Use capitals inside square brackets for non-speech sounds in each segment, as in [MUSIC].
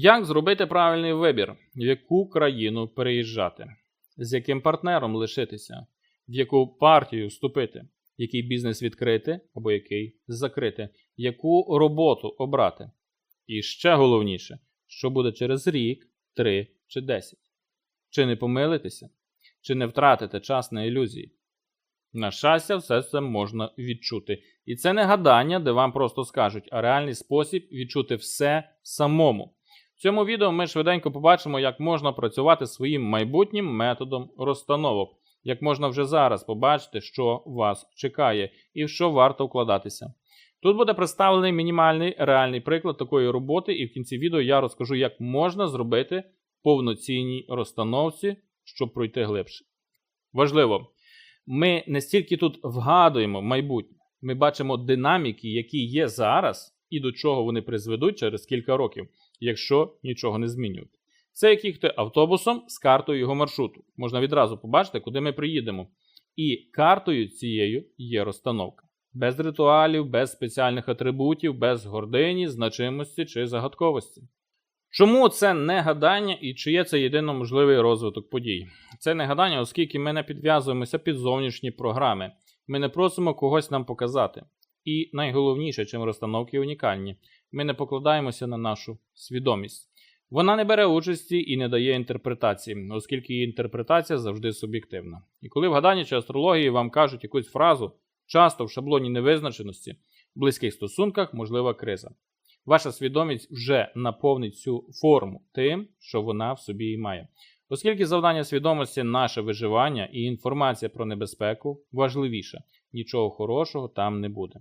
Як зробити правильний вибір, в яку країну переїжджати, з яким партнером лишитися, в яку партію вступити, який бізнес відкрити або який закрити, яку роботу обрати. І ще головніше, що буде через рік, три чи десять. Чи не помилитеся, чи не втратите час на ілюзії. На щастя, все це можна відчути. І це не гадання, де вам просто скажуть, а реальний спосіб відчути все самому. В цьому відео ми швиденько побачимо, як можна працювати своїм майбутнім методом розстановок, як можна вже зараз побачити, що вас чекає і в що варто вкладатися. Тут буде представлений мінімальний реальний приклад такої роботи, і в кінці відео я розкажу, як можна зробити повноцінній розстановці, щоб пройти глибше. Важливо, ми не стільки тут вгадуємо майбутнє, ми бачимо динаміки, які є зараз, і до чого вони призведуть через кілька років, якщо нічого не змінювати. Це як їхати автобусом з картою його маршруту. Можна відразу побачити, куди ми приїдемо. І картою цією є розстановка. Без ритуалів, без спеціальних атрибутів, без гордині, значимості чи загадковості. Чому це не гадання і чи є це єдино можливий розвиток подій? Це не гадання, оскільки ми не підв'язуємося під зовнішні програми. Ми не просимо когось нам показати. І найголовніше, чим розстановки унікальні, ми не покладаємося на нашу свідомість. Вона не бере участі і не дає інтерпретації, оскільки її інтерпретація завжди суб'єктивна. І коли в гаданні чи астрології вам кажуть якусь фразу, часто в шаблоні невизначеності, в близьких стосунках можлива криза. Ваша свідомість вже наповнить цю форму тим, що вона в собі і має. Оскільки завдання свідомості наше виживання і інформація про небезпеку важливіше, нічого хорошого там не буде.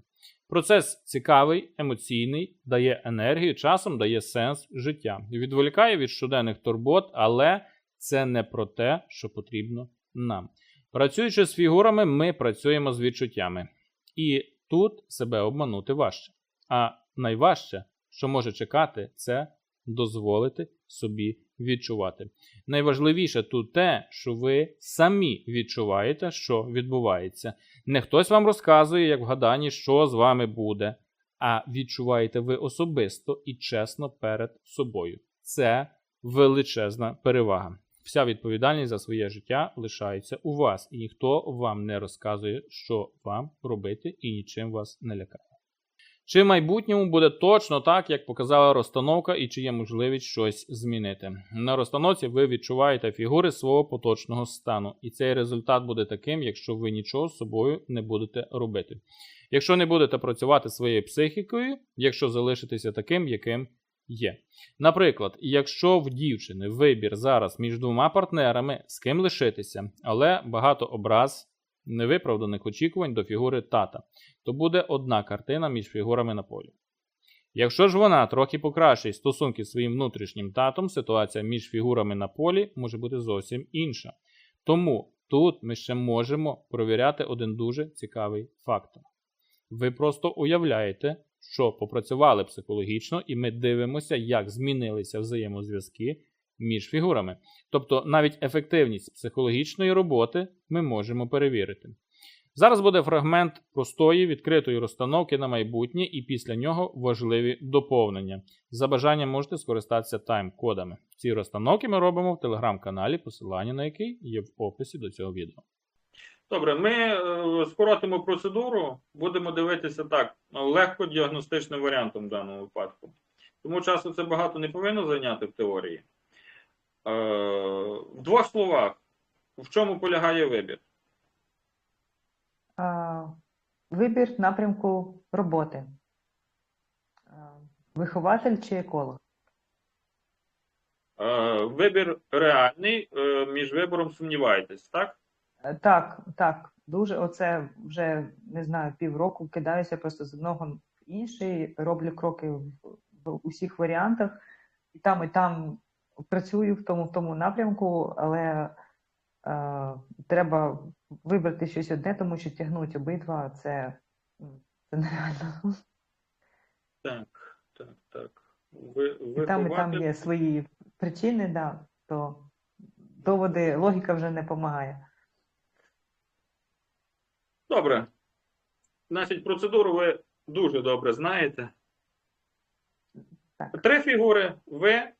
Процес цікавий, емоційний, дає енергію, часом дає сенс життя. Відволікає від щоденних турбот, але це не про те, що потрібно нам. Працюючи з фігурами, ми працюємо з відчуттями. І тут себе обманути важче. А найважче, що може чекати, це дозволити собі відчувати. Найважливіше тут те, що ви самі відчуваєте, що відбувається. Не хтось вам розказує, як в гаданні, що з вами буде, а відчуваєте ви особисто і чесно перед собою. Це величезна перевага. Вся відповідальність за своє життя лишається у вас, і ніхто вам не розказує, що вам робити, і нічим вас не лякає. Чи в майбутньому буде точно так, як показала розстановка, і чи є можливість щось змінити? На розстановці ви відчуваєте фігури свого поточного стану, і цей результат буде таким, якщо ви нічого з собою не будете робити. Якщо не будете працювати своєю психікою, якщо залишитеся таким, яким є. Наприклад, якщо в дівчини вибір зараз між двома партнерами, з ким лишитися, але багато образ невиправданих очікувань до фігури тата, то буде одна картина між фігурами на полі. Якщо ж вона трохи покращить стосунки з своїм внутрішнім татом, ситуація між фігурами на полі може бути зовсім інша. Тому тут ми ще можемо провіряти один дуже цікавий фактор. Ви просто уявляєте, що попрацювали психологічно, і ми дивимося, як змінилися взаємозв'язки між фігурами. Тобто навіть ефективність психологічної роботи ми можемо перевірити. Зараз буде фрагмент простої відкритої розстановки на майбутнє, і після нього важливі доповнення. За бажанням можете скористатися тайм-кодами. Ці розстановки ми робимо в телеграм-каналі, посилання на який є в описі до цього відео. Добре, ми е, скоротимо процедуру, будемо дивитися так, легко діагностичним варіантом в даному випадку. Тому часу це багато не повинно зайняти в теорії. Е, в двох словах, в чому полягає вибір? Вибір напрямку роботи. Вихователь чи еколог? Е, Вибір реальний, е, між вибором сумніваєтесь, так? Е, Так, так, дуже. Оце вже не знаю, півроку кидаюся просто з одного в інший, роблю кроки в усіх варіантах, і там, і там працюю в тому, в тому напрямку, але е, треба вибрати щось одне, тому що тягнуть обидва це, це нереально. Так, так, так. Ви, І там, і там є свої причини, да, то доводи, логіка вже не допомагає. Добре. Значить, процедуру ви дуже добре знаєте. Так. Три фігури ви е,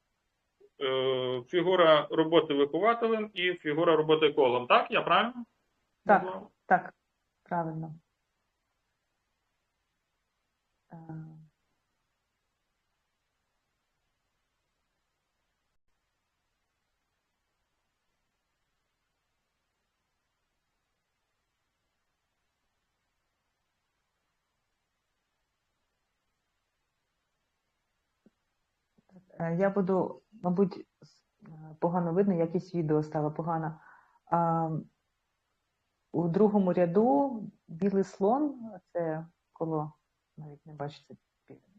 фігура роботи вихователем і фігура роботи екологом. Так, я правильно? Так. назвав? Так, правильно. Е, Е, Я буду, мабуть, е, погано видно, якість відео стало погано. А, у другому ряду білий слон, це коло, навіть не бачите,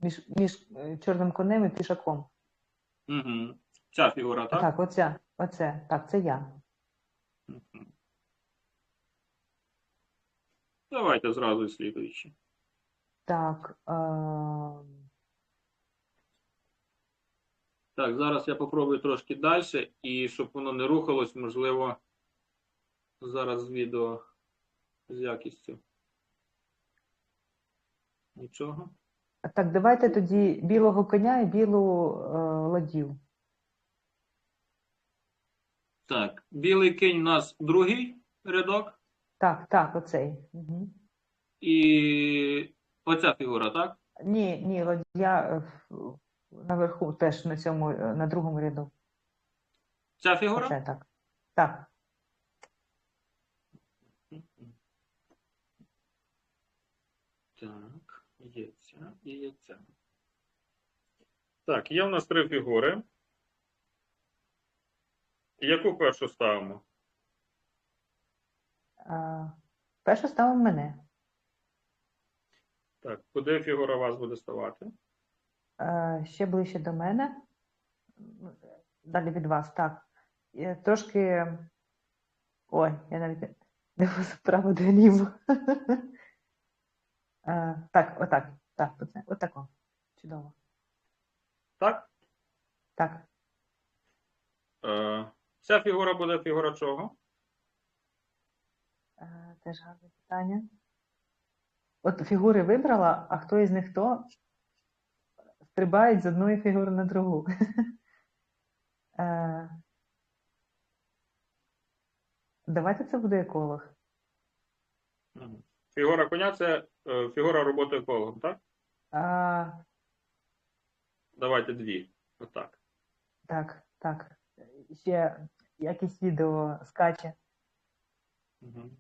між, між е, чорним конем і пішаком. Угу. Ця фігура, так? Так, оця, оце, так, це я. Мгм. Давайте зразу слідуючи. Так, е, Так, зараз я попробую трошки далі, і щоб воно не рухалось, можливо, зараз відео з якістю. Нічого. так, давайте тоді білого коня і білу е, ладів. Так, білий кінь у нас другий рядок, Так, так, оцей. Угу. і оця фігура, так? Ні, ні, ладья е, наверху теж на цьому, е, на другому ряду. Ця фігура? Оце так. Так. Так, є ця і є ця. Так, є в нас три фігури. Яку першу ставимо? Перше ставимо мене. Так, куди фігура вас буде ставати? Е, ще ближче до мене. Далі від вас, так. Е, Трошки. Ой, я навіть не- справа до ліву. Е, Так, отак. Так, отако. Чудово. Так? Так. Ця фігура буде фігура чого? Теж гарне питання. От фігури вибрала, а хто із них хто стрибає з одної фігури на другу. [LAUGHS] Е, Давайте це буде еколог. Фігура коня це е, фігура роботи екологом, так? А, Давайте дві. Отак. так, так. Ще якесь відео скаче. Угу.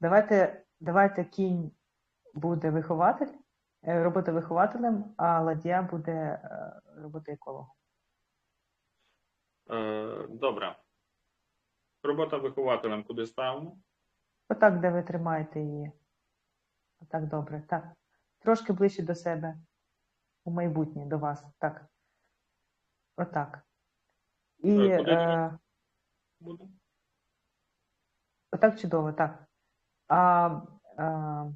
Давайте, давайте кінь буде вихователь, е, робота вихователем, а ладья буде е, робота екологом. Е, добре. Робота вихователем куди ставимо? Отак, де ви тримаєте її. Отак добре. Так. Трошки ближче до себе. У майбутнє до вас. Так. Отак. І Е, отак чудово, так. А, а,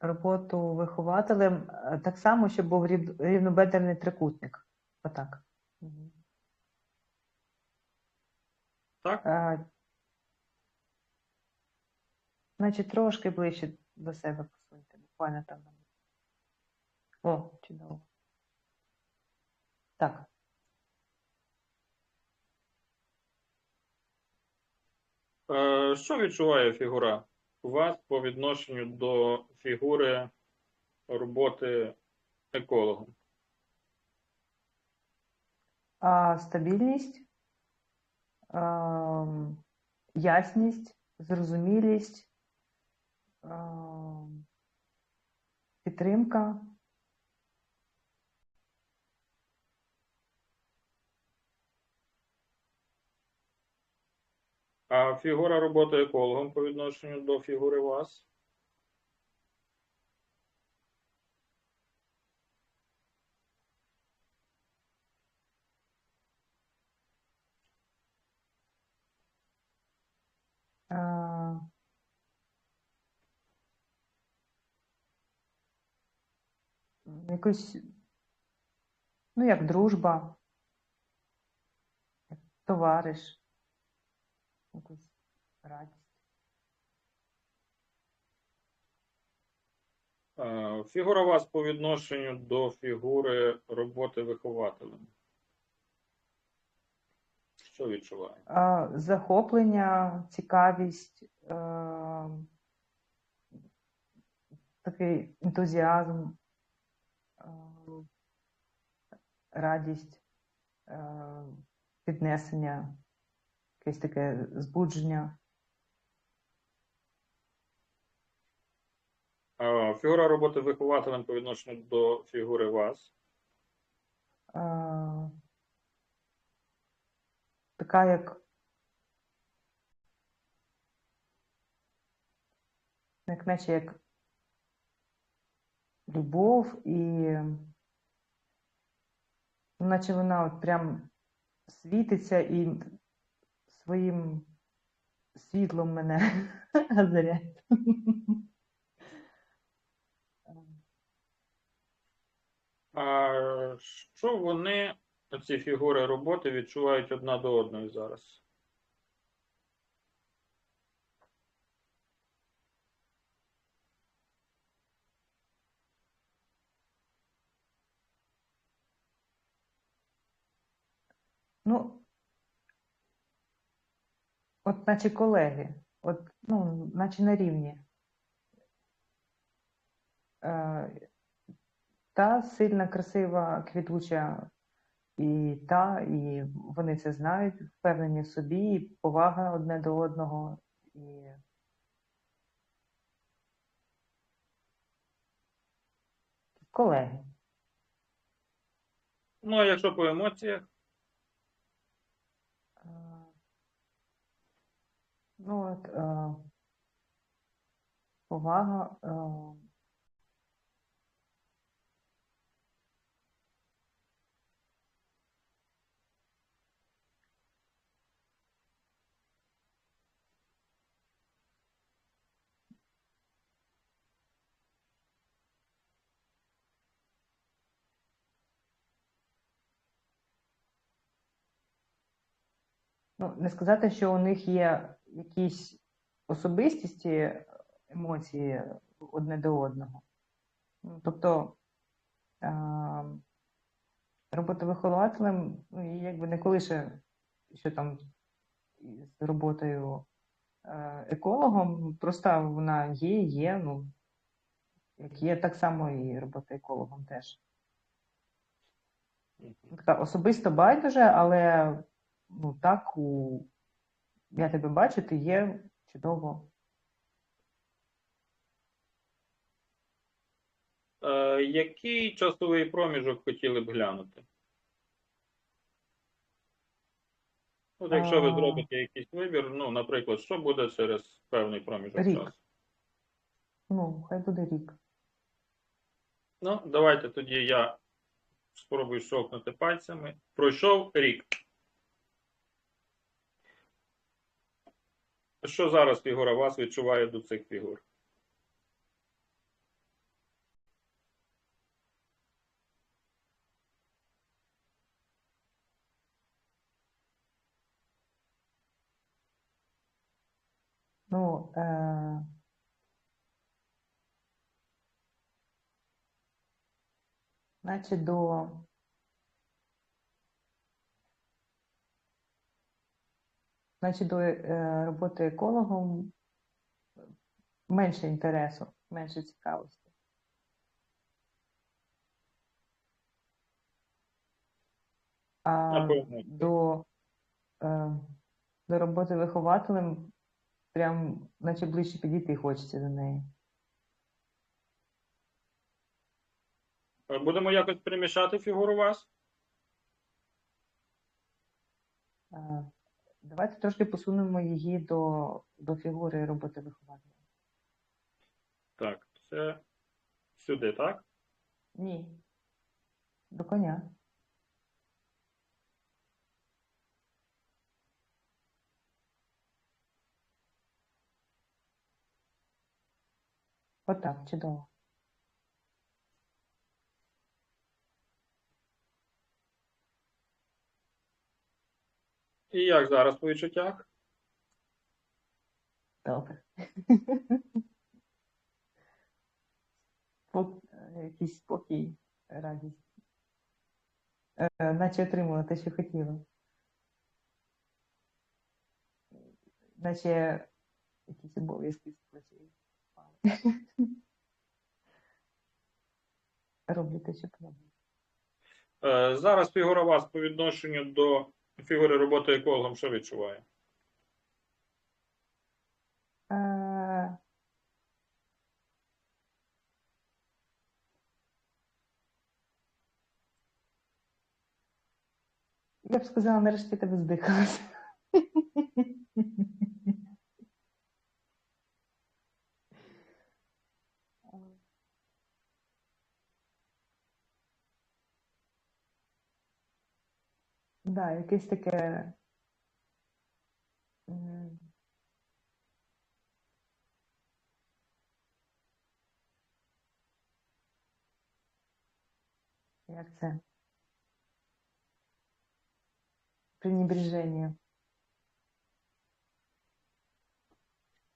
роботу вихователем е, так само, щоб був рів- рівнобедерний трикутник. Отак. Так? Е, Значить, трошки ближче до себе посуньте, буквально там. О, чудово. Так. Що відчуває фігура у вас по відношенню до фігури роботи екологом? А, стабільність, ем, ясність, зрозумілість, ем, підтримка. А фігура роботи екологом по відношенню до фігури вас? Якось, ну, як дружба, як товариш, радість. Фігура вас по відношенню до фігури роботи вихователем. Що відчуває? Захоплення, цікавість, такий ентузіазм, радість, піднесення, якесь таке збудження. Фігура роботи вихователем по відношенню до фігури вас. е, Така як як наче як любов і ну, наче вона от прям світиться і своїм світлом мене [LAUGHS] озаряє. А що вони, ці фігури роботи, відчувають одна до одної зараз? Ну, от наче колеги, от, ну, наче на рівні. Е, та сильна, красива, квітуча, і та, і вони це знають, впевнені в собі, і повага одне до одного. І... Колеги. Ну, а якщо по емоціях, Е, Ну, от, е, повага. Е, ну, не сказати, що у них є якісь особистісті, емоції одне до одного. Ну, Тобто е, робота вихователем, ну, і якби не колише, що там з роботою е, екологом, просто вона є, є, ну, як є, так само і робота екологом теж. Особисто байдуже, але ну так, у... я тебе бачу, ти є чудово. е, який часовий проміжок хотіли б глянути? От якщо ви зробите якийсь вибір, ну, наприклад, що буде через певний проміжок Рік. часу? Ну, хай буде рік. Ну, давайте тоді я спробую щовкнути пальцями. Пройшов рік. Що зараз фігура вас відчуває до цих фігур? Ну, е... наче до Значить, до е, роботи екологом менше інтересу, менше цікавості. А до, е, до роботи вихователем прям наче ближче підійти хочеться до неї. Е, Будемо якось примішати фігуру вас? Давайте трошки посунемо її до, до фігури роботи вихователя. Так, це сюди, так? Ні. До коня. Отак, чудово. І як зараз по відчуттях? Добре. [LAUGHS] е, якийсь спокій, радість. Е, наче отримала те, що хотіла. Наче якісь обов'язки з плечей. [LAUGHS] Роблю те, що подобається. Е, Зараз фігура вас по відношенню до фігури роботи екологом, що відчуває? Е, Я б сказала, нарешті тебе здихалася. Да, якесь таке. Як це? Пренебреження.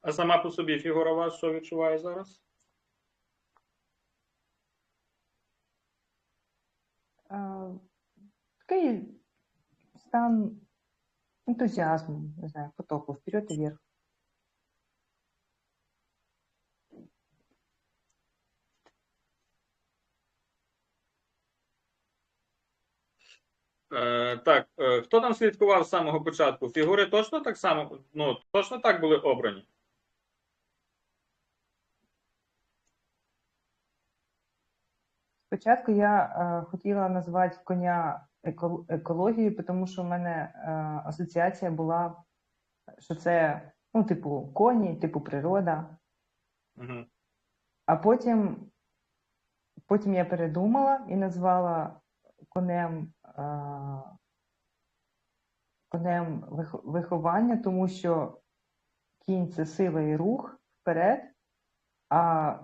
А сама по собі фігура вас що відчуває зараз? Такий стан энтузиазма, не знаю, потоку вперед і вверх. Е, так, е, хто там слідкував з самого початку? Фігури точно так само, ну, точно так були обрані? Спочатку я е, хотіла назвати коня екологією, тому що в мене е, асоціація була, що це, ну, типу, коні, типу природа. Угу. А потім, потім я передумала і назвала конем, е, конем виховання, тому що кінь це сила і рух вперед, а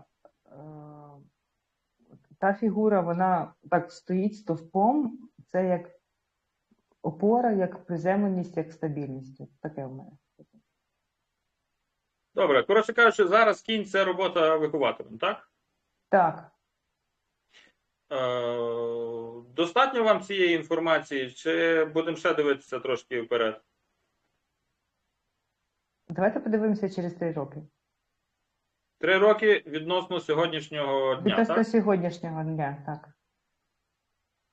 та фігура, вона так стоїть стовпом, це як опора, як приземленість, як стабільність. Таке в мене. Добре, коротше кажучи, зараз кінь це робота вихователем, так? Так. Е, достатньо вам цієї інформації, чи будемо ще дивитися трошки вперед? Давайте подивимося через три роки. Три роки відносно сьогоднішнього дня, Відносно так? сьогоднішнього дня, так.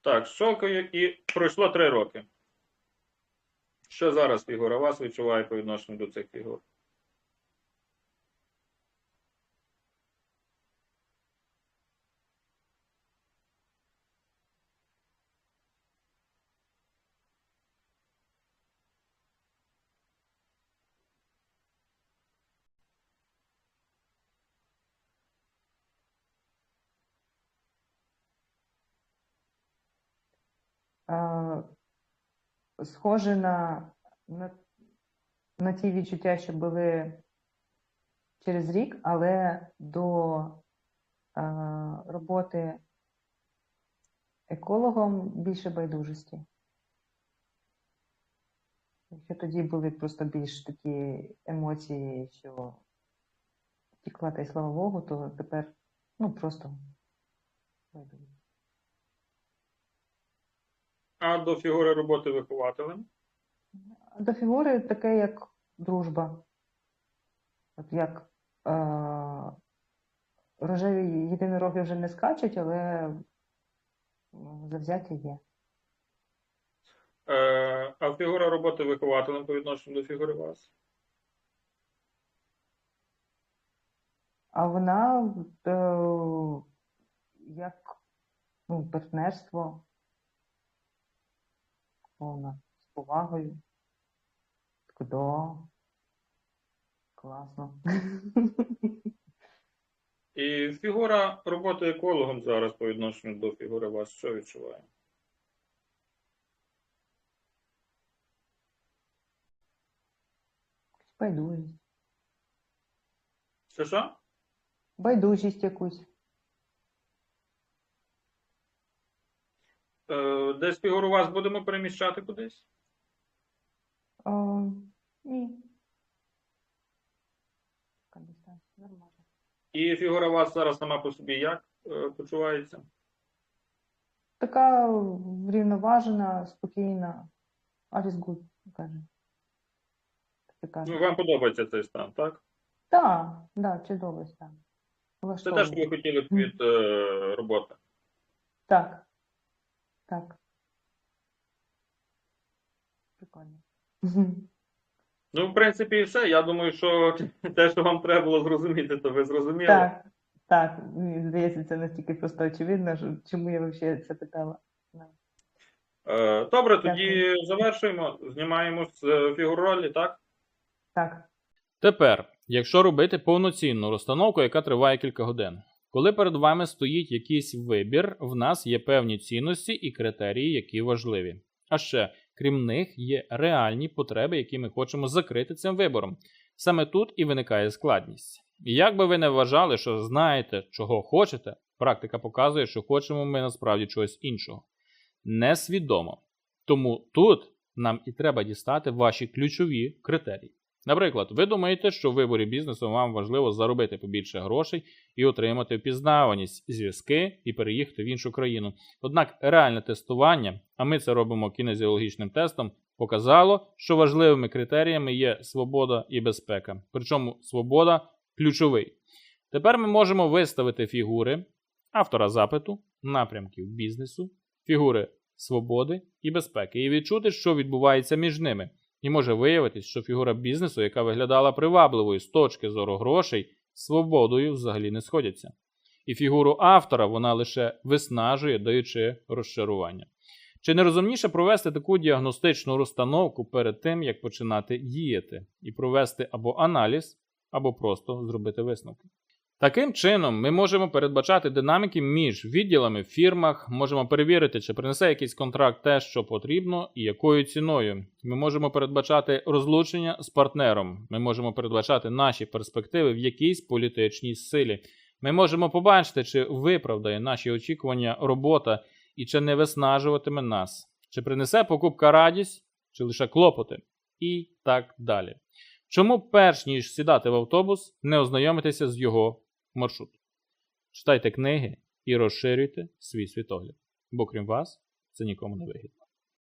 Так, шокою і пройшло три роки. Що зараз фігура вас відчуває по відношенню до цих фігур? Е, схоже на, на, на ті відчуття, що були через рік, але до е, роботи екологом більше байдужості. Якщо тоді були просто більш такі емоції, що тікла та й слава Богу, то тепер ну просто байдужість. А до фігури роботи вихователем? До фігури таке, як дружба. От як е, рожеві єдинороги вже не скачуть, але завзяття є. Е, а фігура роботи вихователем по відношенню до фігури вас? А вона е, як ну, партнерство, повна з повагою. Так. Класно. [LAUGHS] І фігура роботи екологом зараз по відношенню до фігури вас що відчуває? Байдужість. Що що? Байдужість якусь. Десь фігуру вас будемо переміщати кудись? О, ні. Така нормально. І фігура у вас зараз сама по собі як? е, почувається? Така врівноважена, спокійна. Is good, каже. Ну, вам подобається цей стан, так? Так, да, чудовий стан. Це те, що ви хотіли б від е, роботи. Так. Так. Прикольно. Ну, в принципі, і все. Я думаю, що [LAUGHS] те, що вам треба було зрозуміти, то ви зрозуміли. Так, так. Мені здається, це настільки просто очевидно, що чому я взагалі це питала. Е, Добре, тоді завершуємо. Знімаємо з е, фігур ролі, так? Так. Тепер, якщо робити повноцінну розстановку, яка триває кілька годин, коли перед вами стоїть якийсь вибір, в нас є певні цінності і критерії, які важливі. А ще, крім них, є реальні потреби, які ми хочемо закрити цим вибором. Саме тут і виникає складність. І як би ви не вважали, що знаєте, чого хочете, практика показує, що хочемо ми насправді чогось іншого. Несвідомо. Тому тут нам і треба дістати ваші ключові критерії. Наприклад, ви думаєте, що в виборі бізнесу вам важливо заробити побільше грошей і отримати впізнаваність, зв'язки і переїхати в іншу країну. Однак реальне тестування, а ми це робимо кінезіологічним тестом, показало, що важливими критеріями є свобода і безпека. Причому свобода ключовий. Тепер ми можемо виставити фігури автора запиту, напрямків бізнесу, фігури свободи і безпеки, і відчути, що відбувається між ними. І може виявитись, що фігура бізнесу, яка виглядала привабливою з точки зору грошей, свободою взагалі не сходяться. І фігуру автора вона лише виснажує, даючи розчарування. Чи не розумніше провести таку діагностичну розстановку перед тим, як починати діяти, і провести або аналіз, або просто зробити висновки? Таким чином, ми можемо передбачати динаміки між відділами в фірмах, можемо перевірити, чи принесе якийсь контракт те, що потрібно, і якою ціною. Ми можемо передбачати розлучення з партнером. Ми можемо передбачати наші перспективи в якійсь політичній силі. Ми можемо побачити, чи виправдає наші очікування робота і чи не виснажуватиме нас, чи принесе покупка радість, чи лише клопоти, і так далі. Чому, перш ніж сідати в автобус, не ознайомитися з його маршрутом? Читайте книги і розширюйте свій світогляд, бо крім вас, це нікому не вигідно.